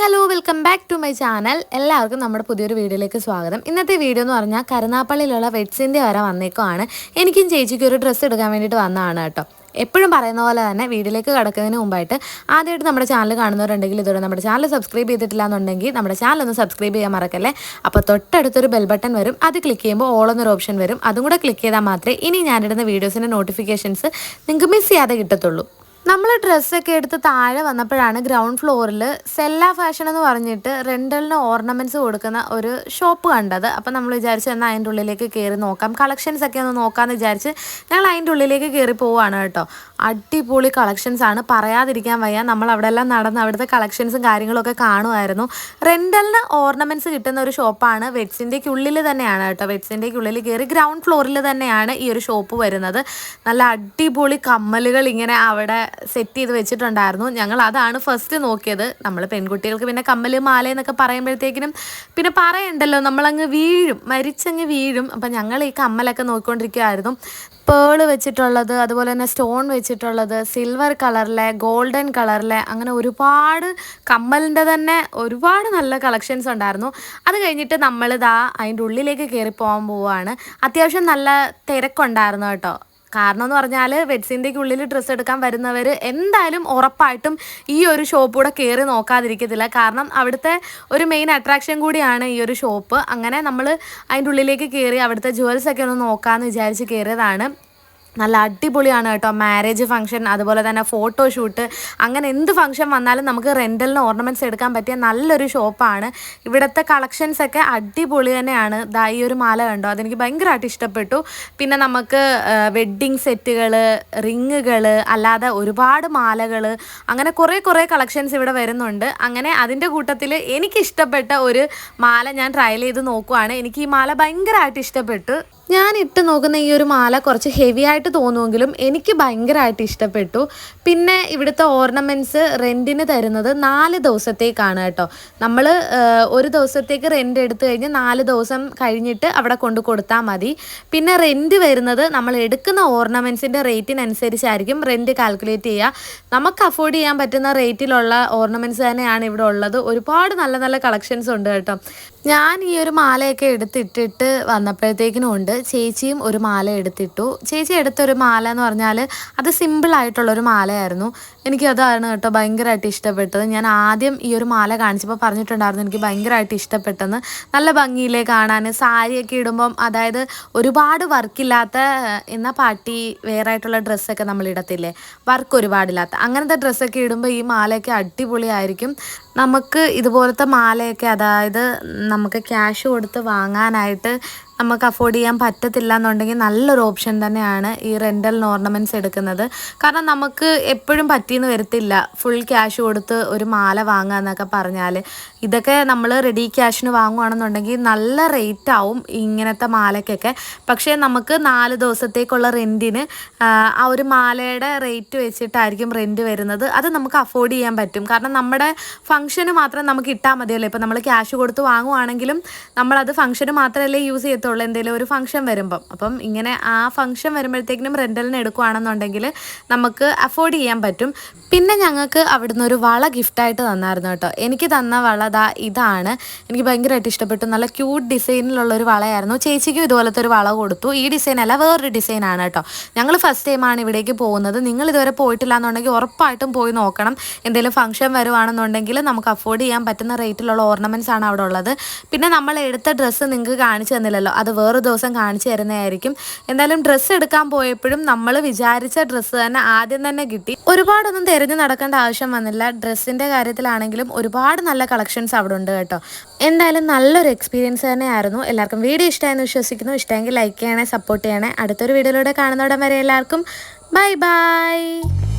Welcome back to my channel എല്ലാവർക്കും നമ്മുടെ പുതിയൊരു വീഡിയോയിലേക്ക് സ്വാഗതം. ഇന്നത്തെ വീഡിയോ എന്ന് പറഞ്ഞാൽ കരുനാപ്പള്ളിയിലുള്ള വെഡ്സിന്റെ വരെ വന്നേക്കുവാണ്. എനിക്കും ചേച്ചിക്ക് ഒരു ഡ്രസ്സ് എടുക്കാൻ വേണ്ടിയിട്ട് വന്നതാണ് കേട്ടോ. എപ്പോഴും പറയുന്ന പോലെ തന്നെ വീഡിയോയിലേക്ക് കിടക്കുന്നതിന് മുമ്പായിട്ട് ആദ്യമായിട്ട് നമ്മുടെ ചാനൽ കാണുന്നവരുണ്ടെങ്കിൽ ഇതുവരെ നമ്മുടെ ചാനൽ സബ്സ്ക്രൈബ് ചെയ്തിട്ടില്ല എന്നുണ്ടെങ്കിൽ നമ്മുടെ ചാനൽ ഒന്ന് സബ്സ്ക്രൈബ് ചെയ്യാൻ മറക്കല്ലേ? അപ്പോൾ തൊട്ടടുത്തൊരു ബെൽ ബട്ടൺ വരും. അത് ക്ലിക്ക് ചെയ്യുമ്പോൾ ഓൾ എന്നൊരു ഓപ്ഷൻ വരും. അതും കൂടെ ക്ലിക്ക് ചെയ്താൽ മാത്രമേ ഇനി ഞാനിടുന്ന വീഡിയോസിന്റെ നോട്ടിഫിക്കേഷൻസ് നിങ്ങൾക്ക് മിസ് ചെയ്യാതെ കിട്ടത്തുള്ളൂ. നമ്മൾ ഡ്രസ്സൊക്കെ എടുത്ത് താഴെ വന്നപ്പോഴാണ് ഗ്രൗണ്ട് ഫ്ലോറിൽ സെല്ല ഫാഷൻ എന്ന് പറഞ്ഞിട്ട് റെന്റലിന് ഓർണമെന്റ്സ് കൊടുക്കുന്ന ഒരു ഷോപ്പ് കണ്ടത്. അപ്പം നമ്മൾ വിചാരിച്ചു എന്നാൽ അതിന്റെ ഉള്ളിലേക്ക് കയറി നോക്കാം. കളക്ഷൻസ് ഒക്കെ ഒന്ന് നോക്കാമെന്ന് വിചാരിച്ച് ഞങ്ങൾ അതിന്റെ ഉള്ളിലേക്ക് കയറി പോവുകയാണ് കേട്ടോ. അടിപൊളി കളക്ഷൻസ് ആണ്. പറയാതിരിക്കാൻ വയ്യ. നമ്മൾ അവിടെ എല്ലാം നടന്ന് അവിടുത്തെ കളക്ഷൻസും കാര്യങ്ങളൊക്കെ കാണുമായിരുന്നു. റെന്റലിന് ഓർണമെന്റ്സ് കിട്ടുന്ന ഒരു ഷോപ്പാണ് വെഡ്സിന്റെക്ക് ഉള്ളിൽ തന്നെയാണ് കേട്ടോ. വെഡ്സിന്റെക്ക് ഉള്ളിൽ കയറി ഗ്രൗണ്ട് ഫ്ലോറിൽ തന്നെയാണ് ഈ ഒരു ഷോപ്പ് വരുന്നത്. നല്ല അടിപൊളി കമ്മലുകൾ ഇങ്ങനെ അവിടെ സെറ്റ് ചെയ്ത് വെച്ചിട്ടുണ്ടായിരുന്നു. ഞങ്ങൾ അതാണ് ഫസ്റ്റ് നോക്കിയത്. നമ്മൾ പെൺകുട്ടികൾക്ക് പിന്നെ കമ്മൽ മാല എന്നൊക്കെ പറയുമ്പോഴത്തേക്കിനും പിന്നെ പറയണ്ടല്ലോ നമ്മളങ്ങ് വീഴും മരിച്ചങ്ങ് വീഴും. അപ്പം ഞങ്ങൾ ഈ കമ്മലൊക്കെ നോക്കിക്കൊണ്ടിരിക്കുമായിരുന്നു പേൾ വെച്ചിട്ടുള്ളത് അതുപോലെ തന്നെ സ്റ്റോൺ വെച്ചിട്ടുള്ളത് സിൽവർ കളറിലെ ഗോൾഡൻ കളറിലെ അങ്ങനെ ഒരുപാട് കമ്മലിന്റെ തന്നെ ഒരുപാട് നല്ല കളക്ഷൻസ് ഉണ്ടായിരുന്നു. അത് കഴിഞ്ഞിട്ട് നമ്മളിതാ അതിന്റെ ഉള്ളിലേക്ക് കയറി പോകാൻ പോവുകയാണ്. അത്യാവശ്യം നല്ല തിരക്കുണ്ടായിരുന്നു കേട്ടോ. കാരണം എന്ന് പറഞ്ഞാൽ വെഡ്സിന്റെക്ക് ഉള്ളിൽ ഡ്രസ്സ് എടുക്കാൻ വരുന്നവർ എന്തായാലും ഉറപ്പായിട്ടും ഈ ഒരു ഷോപ്പ് കൂടെ കയറി നോക്കാതിരിക്കത്തില്ല. കാരണം അവിടുത്തെ ഒരു മെയിൻ അട്രാക്ഷൻ കൂടിയാണ് ഈ ഒരു ഷോപ്പ്. അങ്ങനെ നമ്മൾ അതിന്റെ ഉള്ളിലേക്ക് കയറി അവിടുത്തെ ജുവൽസ് ഒക്കെ ഒന്ന് നോക്കാമെന്ന് വിചാരിച്ച് കയറിയതാണ് നല്ല അടിപൊളിയാണ് കേട്ടോ. മാരേജ് ഫംഗ്ഷൻ അതുപോലെ തന്നെ ഫോട്ടോഷൂട്ട് അങ്ങനെ എന്ത് ഫംഗ്ഷൻ വന്നാലും നമുക്ക് റെന്റലിന് ഓർണമെന്റ്സ് എടുക്കാൻ പറ്റിയ നല്ലൊരു ഷോപ്പാണ് ഇവിടുത്തെ കളക്ഷൻസ് ഒക്കെ അടിപൊളി തന്നെയാണ്. ദാ ഈ ഒരു മാല കണ്ടോ? അതെനിക്ക് ഭയങ്കരമായിട്ട് ഇഷ്ടപ്പെട്ടു. പിന്നെ നമുക്ക് വെഡ്ഡിങ് സെറ്റുകൾ റിങ്ങുകൾ അല്ലാതെ ഒരുപാട് മാലകൾ അങ്ങനെ കുറേ കുറേ കളക്ഷൻസ് ഇവിടെ വരുന്നുണ്ട്. അങ്ങനെ അതിന്റെ കൂട്ടത്തിൽ എനിക്കിഷ്ടപ്പെട്ട ഒരു മാല ഞാൻ ട്രയൽ ചെയ്ത് നോക്കുവാണ്. എനിക്ക് ഈ മാല ഭയങ്കരമായിട്ട് ഇഷ്ടപ്പെട്ടു. ഞാൻ ഇട്ട് നോക്കുന്ന ഈ ഒരു മാല കുറച്ച് ഹെവി തോന്നുമെങ്കിലും എനിക്ക് ഭയങ്കരമായിട്ട് ഇഷ്ടപ്പെട്ടു. പിന്നെ ഇവിടുത്തെ ഓർണമെന്റ്സ് റെന്റിന് തരുന്നത് നാല് ദിവസത്തേക്കാണ് കേട്ടോ. നമ്മൾ ഒരു ദിവസത്തേക്ക് റെന്റ് എടുത്തു കഴിഞ്ഞ് നാല് ദിവസം കഴിഞ്ഞിട്ട് അവിടെ കൊണ്ട് കൊടുത്താൽ മതി. പിന്നെ റെന്റ് വരുന്നത് നമ്മൾ എടുക്കുന്ന ഓർണമെന്റ്സിന്റെ റേറ്റിനനുസരിച്ചായിരിക്കും റെന്റ് കാൽക്കുലേറ്റ് ചെയ്യുക. നമുക്ക് അഫോർഡ് ചെയ്യാൻ പറ്റുന്ന റേറ്റിലുള്ള ഓർണമെന്റ്സ് തന്നെയാണ് ഇവിടെ ഉള്ളത്. ഒരുപാട് നല്ല നല്ല കളക്ഷൻസ് ഉണ്ട് കേട്ടോ. ഞാൻ ഈ ഒരു മാലയൊക്കെ എടുത്തിട്ടിട്ട് വന്നപ്പോഴത്തേക്കിനും ഉണ്ട്. ചേച്ചിയും ഒരു മാല എടുത്തിട്ടു. ചേച്ചി എടുത്തൊരു മാല എന്ന് പറഞ്ഞാൽ അത് സിമ്പിൾ ആയിട്ടുള്ളൊരു മാലയായിരുന്നു. എനിക്ക് അതായിരുന്നു കേട്ടോ ഭയങ്കരമായിട്ട് ഇഷ്ടപ്പെട്ടത്. ഞാൻ ആദ്യം ഈ ഒരു മാല കാണിച്ചപ്പോൾ പറഞ്ഞിട്ടുണ്ടായിരുന്നു എനിക്ക് ഭയങ്കരമായിട്ട് ഇഷ്ടപ്പെട്ടെന്ന്. നല്ല ഭംഗിയിലേ കാണാൻ സാരിയൊക്കെ ഇടുമ്പം അതായത് ഒരുപാട് വർക്കില്ലാത്ത എന്ന പാട്ടി വേറായിട്ടുള്ള ഡ്രസ്സൊക്കെ നമ്മൾ ഇടത്തില്ലേ? വർക്ക് ഒരുപാടില്ലാത്ത അങ്ങനത്തെ ഡ്രസ്സൊക്കെ ഇടുമ്പോൾ ഈ മാലയൊക്കെ അടിപൊളിയായിരിക്കും. നമുക്ക് ഇതുപോലത്തെ മാലയൊക്കെ അതായത് നമുക്ക് ക്യാഷ് കൊടുത്ത് വാങ്ങാനായിട്ട് നമുക്ക് അഫോർഡ് ചെയ്യാൻ പറ്റത്തില്ല എന്നുണ്ടെങ്കിൽ നല്ലൊരു ഓപ്ഷൻ തന്നെയാണ് ഈ റെന്റൽ ഓർണമെന്റ്സ് എടുക്കുന്നത്. കാരണം നമുക്ക് എപ്പോഴും പറ്റിയെന്ന് വരത്തില്ല. ഫുൾ ക്യാഷ് കൊടുത്ത് ഒരു മാല വാങ്ങുക എന്നൊക്കെ പറഞ്ഞാൽ ഇതൊക്കെ നമ്മൾ റെഡി ക്യാഷിന് വാങ്ങുകയാണെന്നുണ്ടെങ്കിൽ നല്ല റേറ്റ് ആവും ഇങ്ങനത്തെ മാലയ്ക്കൊക്കെ. പക്ഷേ നമുക്ക് നാല് ദിവസത്തേക്കുള്ള റെന്റിന് ആ ഒരു മാലയുടെ റേറ്റ് വെച്ചിട്ടായിരിക്കും റെന്റ് വരുന്നത്. അത് നമുക്ക് അഫോർഡ് ചെയ്യാൻ പറ്റും. കാരണം നമ്മുടെ ഫംഗ്ഷന് മാത്രം നമുക്ക് ഇട്ടാൽ മതിയല്ലോ. ഇപ്പോൾ നമ്മൾ ക്യാഷ് കൊടുത്ത് വാങ്ങുവാണെങ്കിലും നമ്മളത് ഫംഗ്ഷന് മാത്രമല്ലേ യൂസ് ചെയ്യത്തുള്ളൂ. ഉള്ളൂ എന്തെങ്കിലും ഒരു ഫംഗ്ഷൻ വരുമ്പം. അപ്പം ഇങ്ങനെ ആ ഫംഗ്ഷൻ വരുമ്പോഴത്തേക്കിനും റെന്റലിന് എടുക്കുകയാണെന്നുണ്ടെങ്കിൽ നമുക്ക് അഫോർഡ് ചെയ്യാൻ പറ്റും. പിന്നെ ഞങ്ങൾക്ക് അവിടുന്ന് ഒരു വള ഗിഫ്റ്റായിട്ട് തന്നായിരുന്നു കേട്ടോ. എനിക്ക് തന്ന വള ദാ ഇതാണ്. എനിക്ക് ഭയങ്കരമായിട്ട് ഇഷ്ടപ്പെട്ടു. നല്ല ക്യൂട്ട് ഡിസൈനിലുള്ള ഒരു വളയായിരുന്നു. ചേച്ചിക്കും ഇതുപോലത്തെ ഒരു വള കൊടുത്തു. ഈ ഡിസൈൻ അല്ല വേറൊരു ഡിസൈനാണ് കേട്ടോ. ഞങ്ങൾ ഫസ്റ്റ് ടൈമാണ് ഇവിടേക്ക് പോകുന്നത്. നിങ്ങൾ ഇതുവരെ പോയിട്ടില്ല എന്നുണ്ടെങ്കിൽ ഉറപ്പായിട്ടും പോയി നോക്കണം. എന്തെങ്കിലും ഫംഗ്ഷൻ വരുവാണെന്നുണ്ടെങ്കിൽ നമുക്ക് അഫോർഡ് ചെയ്യാൻ പറ്റുന്ന റേറ്റിലുള്ള ഓർണമെന്റ്സ് ആണ് അവിടെ ഉള്ളത്. പിന്നെ നമ്മൾ എടുത്ത ഡ്രസ്സ് നിങ്ങൾക്ക് കാണിച്ചു തന്നില്ലല്ലോ. അത് വേറെ ദിവസം കാണിച്ചു തരുന്നതായിരിക്കും. എന്തായാലും ഡ്രസ്സ് എടുക്കാൻ പോയപ്പോഴും നമ്മൾ വിചാരിച്ച ഡ്രസ്സ് തന്നെ ആദ്യം തന്നെ കിട്ടി. ഒരുപാടൊന്നും തിരഞ്ഞു നടക്കേണ്ട ആവശ്യം വന്നില്ല. ഡ്രസ്സിന്റെ കാര്യത്തിലാണെങ്കിലും ഒരുപാട് നല്ല കളക്ഷൻസ് അവിടെ ഉണ്ട് കേട്ടോ. എന്തായാലും നല്ലൊരു എക്സ്പീരിയൻസ് തന്നെയായിരുന്നു. എല്ലാവർക്കും വീഡിയോ ഇഷ്ടമായെന്ന് വിശ്വസിക്കുന്നു. ഇഷ്ടമെങ്കിൽ ലൈക്ക് ചെയ്യണേ സപ്പോർട്ട് ചെയ്യണേ. അടുത്തൊരു വീഡിയോയിലൂടെ കാണുന്നോടം വരെ എല്ലാവർക്കും ബൈ ബൈ